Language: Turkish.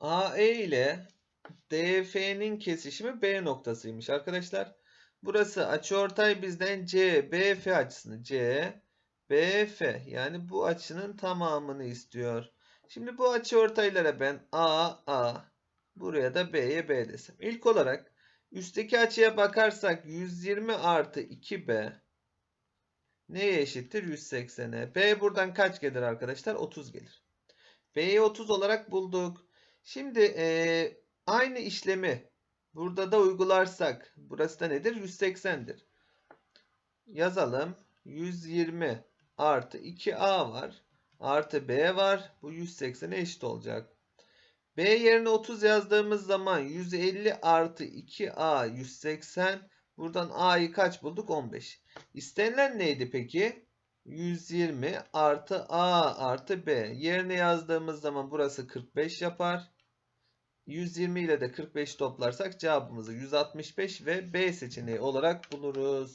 AE ile DF'nin kesişimi B noktasıymış arkadaşlar. Burası açıortay bizden CBF açısını CBF yani bu açının tamamını istiyor. Şimdi bu açıortaylara ben A A buraya da B'ye B desem. İlk olarak üstteki açıya bakarsak 120 artı 2B neye eşittir? 180'e. B buradan kaç gelir arkadaşlar? 30 gelir. B'yi 30 olarak bulduk. Şimdi eee, aynı işlemi burada da uygularsak burası da nedir? 180'dir. Yazalım. 120 artı 2A var. Artı B var. Bu 180'e eşit olacak. B yerine 30 yazdığımız zaman 150 artı 2A 180. Buradan A'yı kaç bulduk? 15. İstenilen neydi peki? 120 artı A artı B. Yerine yazdığımız zaman burası 45 yapar. 120 ile de 45 toplarsak cevabımızı 165 ve B seçeneği olarak buluruz.